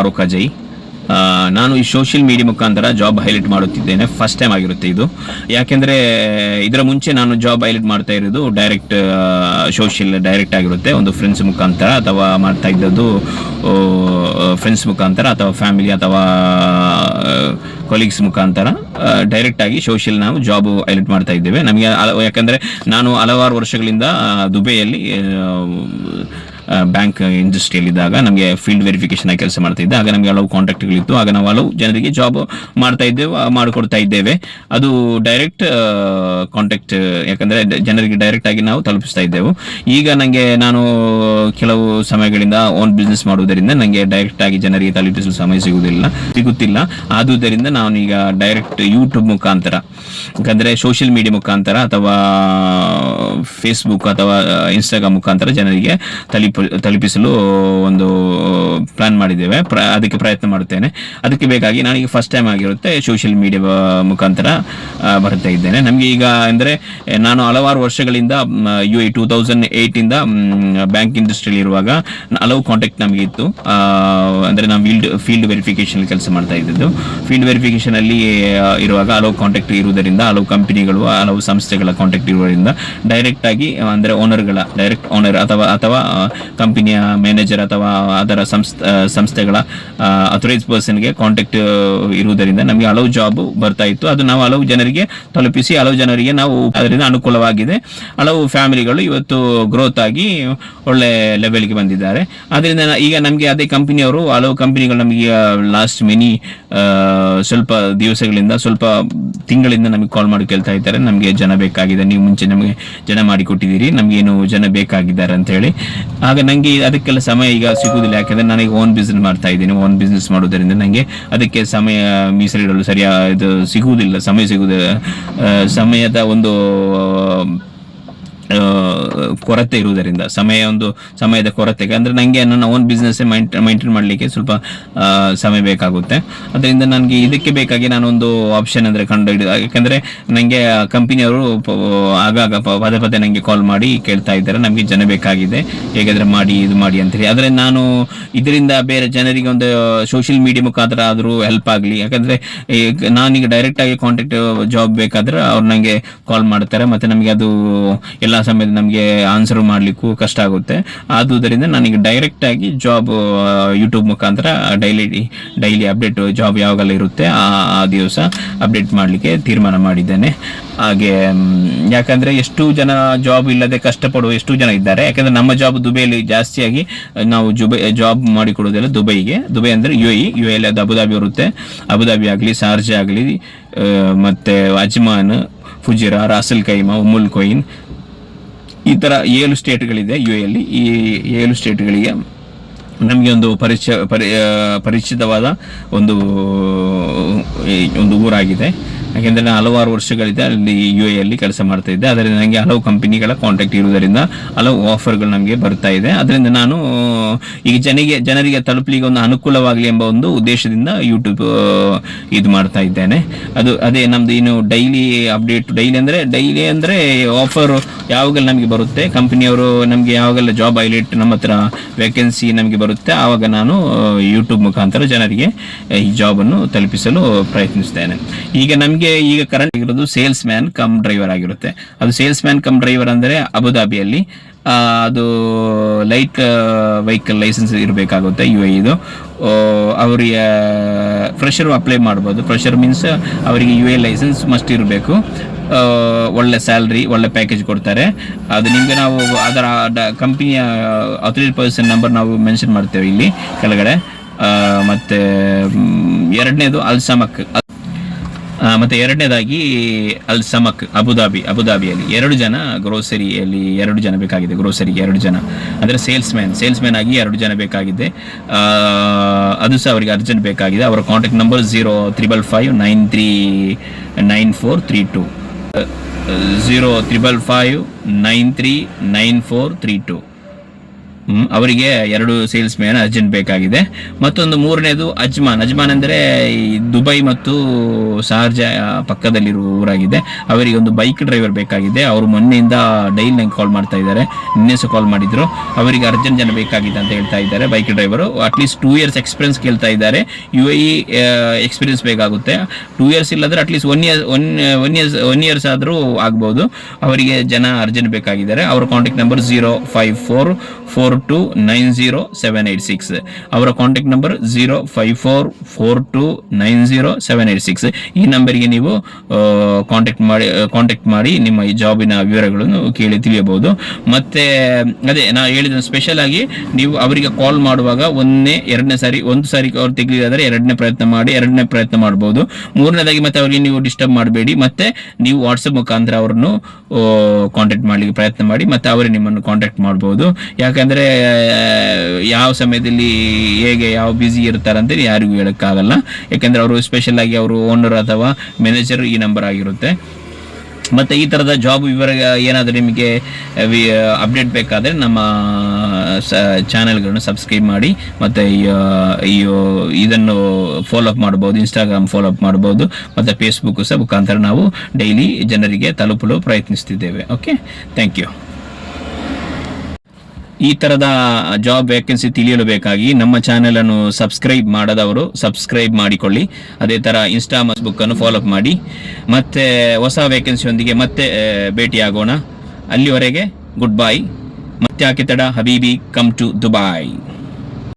ಫಾರೂಕ್ ಅಜಯ್. ನಾನು ಈ social media ಮುಖಾಂತರ ಜಾಬ್ ಹೈಲೈಟ್ ಮಾಡುತ್ತಿದ್ದೇನೆ. ಫಸ್ಟ್ ಟೈಮ್ ಆಗಿರುತ್ತೆ ಇದು. ಯಾಕೆಂದರೆ, ಇದರ ಮುಂಚೆ ನಾನು ಜಾಬ್ ಹೈಲೈಟ್ ಮಾಡ್ತಾ ಇರೋದು ಡೈರೆಕ್ಟ್ ಸೋಷಿಯಲ್ ಡೈರೆಕ್ಟ್ ಆಗಿರುತ್ತೆ. ಒಂದು ಫ್ರೆಂಡ್ಸ್ ಮುಖಾಂತರ ಅಥವಾ ಮಾಡ್ತಾ ಇದ್ದದ್ದು ಫ್ರೆಂಡ್ಸ್ ಮುಖಾಂತರ ಅಥವಾ ಫ್ಯಾಮಿಲಿ ಅಥವಾ ಕೊಲೀಗ್ಸ್ ಮುಖಾಂತರ ಡೈರೆಕ್ಟ್ ಆಗಿ ಸೋಷಿಯಲ್ ನಾವು ಜಾಬ್ ಹೈಲೈಟ್ ಮಾಡ್ತಾ ಇದ್ದೇವೆ. ನಮಗೆ ಯಾಕಂದರೆ, ನಾನು ಹಲವಾರು ವರ್ಷಗಳಿಂದ ದುಬೈಯಲ್ಲಿ ಬ್ಯಾಂಕ್ ಇಂಡಸ್ಟ್ರಿಯಲ್ಲಿದ್ದಾಗ ನಮಗೆ ಫೀಲ್ಡ್ ವೆರಿಫಿಕೇಶನ್ ಆಗಿ ಕೆಲಸ ಮಾಡ್ತಾ ಇದ್ದೆ. ಆಗ ನಮಗೆ ಹಲವು ಕಾಂಟ್ಯಾಕ್ಟ್ಗಳಿತ್ತು ಆಗ ನಾವು ಹಲವು ಜನರಿಗೆ ಜಾಬ್ ಮಾಡ್ತಾ ಇದ್ದೇವೆ ಮಾಡಿಕೊಡ್ತಾ ಇದ್ದೇವೆ. ಅದು ಡೈರೆಕ್ಟ್ ಕಾಂಟ್ಯಾಕ್ಟ್ ಯಾಕಂದರೆ ಜನರಿಗೆ ಡೈರೆಕ್ಟ್ ಆಗಿ ನಾವು ತಲುಪಿಸ್ತಾ ಇದ್ದೆವು. ಈಗ ನನಗೆ ನಾನು ಕೆಲವು ಸಮಯಗಳಿಂದ ಓನ್ ಬಿಸ್ನೆಸ್ ಮಾಡುವುದರಿಂದ ನನಗೆ ಡೈರೆಕ್ಟ್ ಆಗಿ ಜನರಿಗೆ ತಲುಪಿಸಲು ಸಮಯ ಸಿಗುವುದಿಲ್ಲ, ಸಿಗುತ್ತಿಲ್ಲ. ಆದುದರಿಂದ ನಾನು ಈಗ ಡೈರೆಕ್ಟ್ ಯೂಟ್ಯೂಬ್ ಮುಖಾಂತರ, ಯಾಕಂದರೆ ಸೋಷಿಯಲ್ ಮೀಡಿಯಾ ಮುಖಾಂತರ ಅಥವಾ ಫೇಸ್ಬುಕ್ ಅಥವಾ ಇನ್ಸ್ಟಾಗ್ರಾಮ್ ಮುಖಾಂತರ ಜನರಿಗೆ ತಲುಪ ತಲುಪಿಸಲು ಒಂದು ಪ್ಲಾನ್ ಮಾಡಿದ್ದೇವೆ. ಅದಕ್ಕೆ ಪ್ರಯತ್ನ ಮಾಡುತ್ತೇನೆ. ಅದಕ್ಕೆ ಬೇಕಾಗಿ ನನಗೆ ಫಸ್ಟ್ ಟೈಮ್ ಆಗಿರುತ್ತೆ ಸೋಷಿಯಲ್ ಮೀಡಿಯಾ ಮುಖಾಂತರ ಬರ್ತಾ ಇದ್ದೇನೆ. ನಮಗೆ ಈಗ ಅಂದರೆ ನಾನು ಹಲವಾರು ವರ್ಷಗಳಿಂದ ಯು ಐ ಟೂ ತೌಸಂಡ್ ಏಯ್ಟಿಂದ ಬ್ಯಾಂಕ್ ಇಂಡಸ್ಟ್ರಿಯಲ್ಲಿ ಇರುವಾಗ ಹಲವು ಕಾಂಟ್ಯಾಕ್ಟ್ ನಮಗೆ ಇತ್ತು. ಅಂದರೆ ನಾವು ಫೀಲ್ಡ್ ಫೀಲ್ಡ್ ವೆರಿಫಿಕೇಶನ್ ಕೆಲಸ ಮಾಡ್ತಾ ಇದ್ದದ್ದು. ಫೀಲ್ಡ್ ವೆರಿಫಿಕೇಷನಲ್ಲಿ ಇರುವಾಗ ಹಲವು ಕಾಂಟ್ಯಾಕ್ಟ್ ಇರುವುದರಿಂದ, ಹಲವು ಕಂಪನಿಗಳು ಹಲವು ಸಂಸ್ಥೆಗಳ ಕಾಂಟ್ಯಾಕ್ಟ್ ಇರುವುದರಿಂದ ಡೈರೆಕ್ಟ್ ಆಗಿ, ಅಂದರೆ ಓನರ್ಗಳ ಡೈರೆಕ್ಟ್ ಓನರ್ ಅಥವಾ ಅಥವಾ ಕಂಪನಿಯ ಮ್ಯಾನೇಜರ್ ಅಥವಾ ಅದರ ಸಂಸ್ಥೆ ಸಂಸ್ಥೆಗಳ ಅಥರೈಸ್ ಪರ್ಸನ್ಗೆ ಕಾಂಟ್ಯಾಕ್ಟ್ ಇರುವುದರಿಂದ ನಮಗೆ ಹಲವು ಜಾಬ್ ಬರ್ತಾ ಇತ್ತು. ಅದು ನಾವು ಹಲವು ಜನರಿಗೆ ತಲುಪಿಸಿ ಹಲವು ಜನರಿಗೆ ನಾವು ಅದರಿಂದ ಅನುಕೂಲವಾಗಿದೆ. ಹಲವು ಫ್ಯಾಮಿಲಿಗಳು ಇವತ್ತು ಗ್ರೋತ್ ಆಗಿ ಒಳ್ಳೆ ಲೆವೆಲ್ಗೆ ಬಂದಿದ್ದಾರೆ. ಅದರಿಂದ ಈಗ ನಮಗೆ ಅದೇ ಕಂಪನಿಯವರು ಹಲವು ಕಂಪನಿಗಳು ನಮಗೆ ಲಾಸ್ಟ್ ಮೆನಿ ಸ್ವಲ್ಪ ದಿವಸಗಳಿಂದ ಸ್ವಲ್ಪ ತಿಂಗಳಿಂದ ನಮಗೆ ಕಾಲ್ ಮಾಡಿ ಕೇಳ್ತಾ ಇದ್ದಾರೆ. ನಮಗೆ ಜನ ಬೇಕಾಗಿದೆ. ನೀವು ಮುಂಚೆ ನಮಗೆ ಜನ ಮಾಡಿ ಕೊಟ್ಟಿದ್ದೀರಿ. ನಮಗೇನು ಜನ ಬೇಕಾಗಿದ್ದಾರೆ ಅಂತ ಹೇಳಿ. ಆಗ ನನಗೆ ಅದಕ್ಕೆಲ್ಲ ಸಮಯ ಈಗ ಸಿಗುವುದಿಲ್ಲ. ಯಾಕಂದ್ರೆ ನನಗೆ ಓನ್ ಬಿಸ್ನೆಸ್ ಮಾಡ್ತಾ ಇದ್ದೀನಿ. ಓನ್ ಬಿಸ್ನೆಸ್ ಮಾಡೋದರಿಂದ ನನಗೆ ಅದಕ್ಕೆ ಸಮಯ ಮೀಸಲಿಡಲು ಸರಿಯಾದ ಸಿಗುವುದಿಲ್ಲ. ಸಮಯ ಸಿಗುವುದಿಲ್ಲ. ಸಮಯದ ಒಂದು ಕೊರತೆ ಇರುವುದರಿಂದ, ಸಮಯ ಒಂದು ಸಮಯದ ಕೊರತೆಗೆ ಅಂದರೆ ನನಗೆ ನನ್ನ ಓನ್ ಬಿಸ್ನೆಸ್ ಮೈಂಟೈನ್ ಮಾಡಲಿಕ್ಕೆ ಸ್ವಲ್ಪ ಸಮಯ ಬೇಕಾಗುತ್ತೆ. ಅದರಿಂದ ನನಗೆ ಇದಕ್ಕೆ ಬೇಕಾಗಿ ನಾನೊಂದು ಆಪ್ಷನ್ ಅಂದರೆ ಕಂಡು ಹಿಡಿದ ಯಾಕಂದರೆ ನನಗೆ ಕಂಪನಿಯವರು ಆಗಾಗ ಪದೇ ಪದೇ ನನಗೆ ಕಾಲ್ ಮಾಡಿ ಕೇಳ್ತಾ ಇದ್ದಾರೆ. ನಮಗೆ ಜನ ಬೇಕಾಗಿದೆ. ಹೇಗಾದರೆ ಮಾಡಿ, ಇದು ಮಾಡಿ ಅಂತೇಳಿ. ಆದರೆ ನಾನು ಇದರಿಂದ ಬೇರೆ ಜನರಿಗೆ ಒಂದು ಸೋಷಿಯಲ್ ಮೀಡಿಯಾ ಮುಖಾಂತರ ಆದರೂ ಹೆಲ್ಪ್ ಆಗಲಿ. ಯಾಕಂದರೆ ನಾನೀಗ ಡೈರೆಕ್ಟಾಗಿ ಕಾಂಟ್ಯಾಕ್ಟ್ ಜಾಬ್ ಬೇಕಾದ್ರೆ ಅವ್ರು ನನಗೆ ಕಾಲ್ ಮಾಡ್ತಾರೆ. ಮತ್ತು ನಮಗೆ ಅದು ಎಲ್ಲ ಸಮಯದಲ್ಲಿ ನಮಗೆ ಆನ್ಸರ್ ಮಾಡಲಿಕ್ಕೂ ಕಷ್ಟ ಆಗುತ್ತೆ. ಆದುದರಿಂದ ನನಗೆ ಡೈರೆಕ್ಟ್ ಆಗಿ ಜಾಬ್ ಯೂಟ್ಯೂಬ್ ಮುಖಾಂತರ ಡೈಲಿ ಡೈಲಿ ಅಪ್ಡೇಟ್ ಜಾಬ್ ಯಾವಾಗೆಲ್ಲ ಇರುತ್ತೆ. ಆ ಆ ದಿವಸ ಅಪ್ಡೇಟ್ ಮಾಡಲಿಕ್ಕೆ ತೀರ್ಮಾನ ಮಾಡಿದ್ದೇನೆ. ಹಾಗೆ ಯಾಕಂದರೆ ಎಷ್ಟು ಜನ ಜಾಬ್ ಇಲ್ಲದೆ ಕಷ್ಟಪಡುವ, ಎಷ್ಟು ಜನ ಇದ್ದಾರೆ. ಯಾಕಂದರೆ ನಮ್ಮ ಜಾಬ್ ದುಬೈಯಲ್ಲಿ ಜಾಸ್ತಿಯಾಗಿ ನಾವು ಜುಬೈ ಜಾಬ್ ಮಾಡಿಕೊಡೋದೆಲ್ಲ ದುಬೈಗೆ. ದುಬೈ ಅಂದರೆ ಯು ಎ ಯು ಎಲ್ಲಿ ಅದು ಅಬುದಾಬಿ ಇರುತ್ತೆ ಅಬುದಾಬಿ ಆಗಲಿ ಶಾರ್ಜಾ ಆಗಲಿ ಮತ್ತು ಅಜ್ಮಾನ್, ಫುಜಿರಾ, ರಾಸಲ್ ಕೈಮಾ, ಉಮುಲ್ ಕೊಯಿನ್ ಈ ಥರ ಏಳು ಸ್ಟೇಟ್ಗಳಿದೆ ಯು ಎಲ್ಲಿ ಈ ಏಳು ಸ್ಟೇಟ್ಗಳಿಗೆ ನಮಗೆ ಒಂದು ಪರಿಚಯ, ಪರಿ ಪರಿಚಿತವಾದ ಒಂದು ಒಂದು ಊರಾಗಿದೆ. ಯಾಕೆಂದರೆ ನಾನು ಹಲವಾರು ವರ್ಷಗಳಿದೆ, ಅಲ್ಲಿ ಯು ಎಲ್ಲಿ ಕೆಲಸ ಮಾಡ್ತಾ ಇದ್ದೆ. ಅದರಿಂದ ನನಗೆ ಹಲವು ಕಂಪನಿಗಳ ಕಾಂಟ್ಯಾಕ್ಟ್ ಇರುವುದರಿಂದ ಹಲವು ಆಫರ್ಗಳು ನಮಗೆ ಬರ್ತಾ ಇದೆ. ಅದರಿಂದ ನಾನು ಈಗ ಜನಿಗೆ ಜನರಿಗೆ ತಲುಪಲಿಗೆ ಒಂದು ಅನುಕೂಲವಾಗಲಿ ಎಂಬ ಒಂದು ಉದ್ದೇಶದಿಂದ ಯೂಟ್ಯೂಬ್ ಇದು ಮಾಡ್ತಾ ಇದ್ದೇನೆ. ಅದು, ಅದೇ ನಮ್ದು ಇನ್ನು ಡೈಲಿ ಅಪ್ಡೇಟ್ ಡೈಲಿ ಅಂದರೆ ಡೈಲಿ ಅಂದರೆ ಆಫರ್ ಯಾವಾಗೆಲ್ಲ ನಮಗೆ ಬರುತ್ತೆ. ಕಂಪನಿಯವರು ನಮಗೆ ಯಾವಾಗೆಲ್ಲ ಜಾಬ್ ಹೈಲೈಟ್ ನಮ್ಮ ಹತ್ರ ವೇಕೆನ್ಸಿ ನಮಗೆ ಬರುತ್ತೆ. ಆವಾಗ ನಾನು ಯೂಟ್ಯೂಬ್ ಮುಖಾಂತರ ಜನರಿಗೆ ಈ ಜಾಬನ್ನು ತಲುಪಿಸಲು ಪ್ರಯತ್ನಿಸ್ತೇನೆ. ಈಗ ನಮಗೆ ಈಗ ಕರೆಂಟ್ ಇರೋದು ಸೇಲ್ಸ್ ಮ್ಯಾನ್ ಕಮ್ ಡ್ರೈವರ್ ಆಗಿರುತ್ತೆ. ಅದು ಸೇಲ್ಸ್ ಮ್ಯಾನ್ ಕಮ್ ಡ್ರೈವರ್ ಅಂದರೆ ಅಬುದಾಬಿಯಲ್ಲಿ ಅದು ಲೈಟ್ ವೆಹಿಕಲ್ ಲೈಸೆನ್ಸ್ ಇರಬೇಕಾಗುತ್ತೆ ಯು ಐ ಇದು ಅವರಿಗೆ ಫ್ರೆಷರ್ ಅಪ್ಲೈ ಮಾಡ್ಬೋದು. ಫ್ರೆಷರ್ ಮೀನ್ಸ್ ಅವರಿಗೆ ಯು ಎ ಲೈಸೆನ್ಸ್ ಮಸ್ಟ್ ಇರಬೇಕು. ಒಳ್ಳೆ ಸ್ಯಾಲ್ರಿ ಒಳ್ಳೆ ಪ್ಯಾಕೇಜ್ ಕೊಡ್ತಾರೆ. ಅದು ನಿಮಗೆ ನಾವು ಅದರ ಕಂಪ್ನಿಯ ಅಥೋರಿಟಿ ಪರ್ಸನ್ ನಂಬರ್ ನಾವು ಮೆನ್ಷನ್ ಮಾಡ್ತೇವೆ ಇಲ್ಲಿ ಕೆಳಗಡೆ. ಮತ್ತು ಎರಡನೇದು ಅಲ್ಸಮಕ್ ಮತ್ತೆ ಎರಡನೇದಾಗಿ ಅಲ್ ಸಮಕ್ ಅಬುದಾಬಿ ಅಬುದಾಬಿಯಲ್ಲಿ ಎರಡು ಜನ ಗ್ರೋಸರಿಯಲ್ಲಿ ಎರಡು ಜನ ಬೇಕಾಗಿದೆ, ಗ್ರೋಸರಿಗೆ ಎರಡು ಜನ. ಅಂದರೆ ಸೇಲ್ಸ್ ಮ್ಯಾನ್ ಸೇಲ್ಸ್ ಮ್ಯಾನ್ ಆಗಿ ಎರಡು ಜನ ಬೇಕಾಗಿದೆ. ಅದು ಸಹ ಅವರಿಗೆ ಅರ್ಜೆಂಟ್ ಬೇಕಾಗಿದೆ. ಅವರ contact number zero triple five nine three nine four three two zero triple five nine three nine four three two ಅವರಿಗೆ ಎರಡು ಸೇಲ್ಸ್ ಮ್ಯಾನ್ ಅರ್ಜೆಂಟ್ ಬೇಕಾಗಿದೆ. ಮತ್ತೊಂದು ಮೂರನೇದು ಅಜ್ಮಾನ್. ಅಜ್ಮಾನ್ ಅಂದರೆ ದುಬೈ ಮತ್ತು ಶಾರ್ಜಾ ಪಕ್ಕದಲ್ಲಿರುವ ಊರಾಗಿದೆ. ಅವರಿಗೆ ಒಂದು ಬೈಕ್ ಡ್ರೈವರ್ ಬೇಕಾಗಿದೆ. ಅವರು ಮೊನ್ನೆಯಿಂದ ಡೈಲಿ ನಂಗೆ ಕಾಲ್ ಮಾಡ್ತಾ ಇದ್ದಾರೆ. ನಿನ್ನೆ ಸಹ ಕಾಲ್ ಮಾಡಿದ್ರು. ಅವರಿಗೆ ಅರ್ಜೆಂಟ್ ಜನ ಬೇಕಾಗಿದೆ ಅಂತ ಹೇಳ್ತಾ ಇದ್ದಾರೆ bike driver. At least two years experience ಕೇಳ್ತಾ ಇದ್ದಾರೆ. ಯು ಎ ಎಕ್ಸ್ಪೀರಿಯನ್ಸ್ ಬೇಕಾಗುತ್ತೆ. ಟೂ ಇಯರ್ಸ್ ಇಲ್ಲಾದ್ರೆ at least one year one one years one years ಆದರೂ ಆಗ್ಬೋದು. ಅವರಿಗೆ ಜನ ಅರ್ಜೆಂಟ್ ಬೇಕಾಗಿದ್ದಾರೆ. ಅವರ contact number zero five four four two nine zero seven eight six ಅವರ contact number zero five four four two nine zero seven eight six. ಈ ನಂಬರ್ಗೆ ನೀವು ಕಾಂಟ್ಯಾಕ್ಟ್ ಮಾಡಿ ಕಾಂಟ್ಯಾಕ್ಟ್ ಮಾಡಿ ನಿಮ್ಮ ಈ ಜಾಬಿನ ವಿವರಗಳನ್ನು ಕೇಳಿ ತಿಳಿಯಬಹುದು. ಮತ್ತೆ, ಅದೇ, ನಾ ಹೇಳಿದ ಸ್ಪೆಷಲ್ ಆಗಿ ನೀವು ಅವರಿಗೆ ಕಾಲ್ ಮಾಡುವಾಗ ಒಂದನೇ, ಎರಡನೇ ಸಾರಿ, ಒಂದು ಸಾರಿ ಅವ್ರು ತೆಗಿಲಿದಾದ್ರೆ ಎರಡನೇ ಪ್ರಯತ್ನ ಮಾಡಿ, ಎರಡನೇ ಪ್ರಯತ್ನ ಮಾಡಬಹುದು ಮೂರನೇದಾಗಿ ಮತ್ತೆ ಅವರಿಗೆ ನೀವು ಡಿಸ್ಟರ್ಬ್ ಮಾಡಬೇಡಿ. ಮತ್ತೆ ನೀವು ವಾಟ್ಸಪ್ ಮುಖಾಂತರ ಅವರನ್ನು ಕಾಂಟ್ಯಾಕ್ಟ್ ಮಾಡಲಿಕ್ಕೆ ಪ್ರಯತ್ನ ಮಾಡಿ, ಮತ್ತೆ ಅವರೇ ನಿಮ್ಮನ್ನು ಕಾಂಟ್ಯಾಕ್ಟ್ ಮಾಡಬಹುದು ಯಾಕಂದ್ರೆ ಯಾವ ಸಮಯದಲ್ಲಿ ಹೇಗೆ, ಯಾವ ಬ್ಯುಸಿ ಇರ್ತಾರೆ ಯಾರಿಗೂ ಯಾರಿಗೂ ಹೇಳಕ್ಕಾಗಲ್ಲ ಯಾಕೆಂದರೆ ಅವರು ಸ್ಪೆಷಲ್ ಆಗಿ ಅವರು ಓನರ್ ಅಥವಾ ಮ್ಯಾನೇಜರ್ ಈ ನಂಬರ್ ಆಗಿರುತ್ತೆ. ಮತ್ತು ಈ ಥರದ ಜಾಬ್ ವಿವರ ಏನಾದರೂ ನಿಮಗೆ ಅಪ್ಡೇಟ್ ಬೇಕಾದರೆ ನಮ್ಮ ಚಾನೆಲ್ಗಳನ್ನು ಸಬ್ಸ್ಕ್ರೈಬ್ ಮಾಡಿ, ಮತ್ತು ಈ ಇದನ್ನು ಫಾಲೋ ಅಪ್ ಮಾಡ್ಬೋದು ಇನ್ಸ್ಟಾಗ್ರಾಮ್ ಫಾಲೋ ಅಪ್ ಮಾಡ್ಬೋದು ಮತ್ತು ಫೇಸ್ಬುಕ್ ಸಹ ಮುಖಾಂತರ ನಾವು ಡೈಲಿ ಜನರಿಗೆ ತಲುಪಲು ಪ್ರಯತ್ನಿಸ್ತಿದ್ದೇವೆ. ಓಕೆ ಥ್ಯಾಂಕ್ ಯು ಈ ತರದ ಜಾಬ್ ವೇಕೆನ್ಸಿ ತಿಳಿಯಲು ಬೇಕಾಗಿ ನಮ್ಮ ಚಾನೆಲ್ ಅನ್ನು ಸಬ್ಸ್ಕ್ರೈಬ್ ಮಾಡದವರು ಸಬ್ಸ್ಕ್ರೈಬ್ ಮಾಡಿಕೊಳ್ಳಿ. ಅದೇ ತರ ಇನ್ಸ್ಟಾ ಬುಕ್ ಅನ್ನು ಫಾಲೋ ಅಪ್ ಮಾಡಿ. ಮತ್ತೆ ಹೊಸ ವೇಕೆನ್ಸಿಯೊಂದಿಗೆ ಮತ್ತೆ ಭೇಟಿ ಭೇಟಿಯಾಗೋಣ. ಅಲ್ಲಿವರೆಗೆ ಗುಡ್ ಬೈ ಮತ್ತೆ ಹಾಕಿ ತಡ ಹಬೀಬಿ ಕಮ್ ಟು ದುಬಾಯ್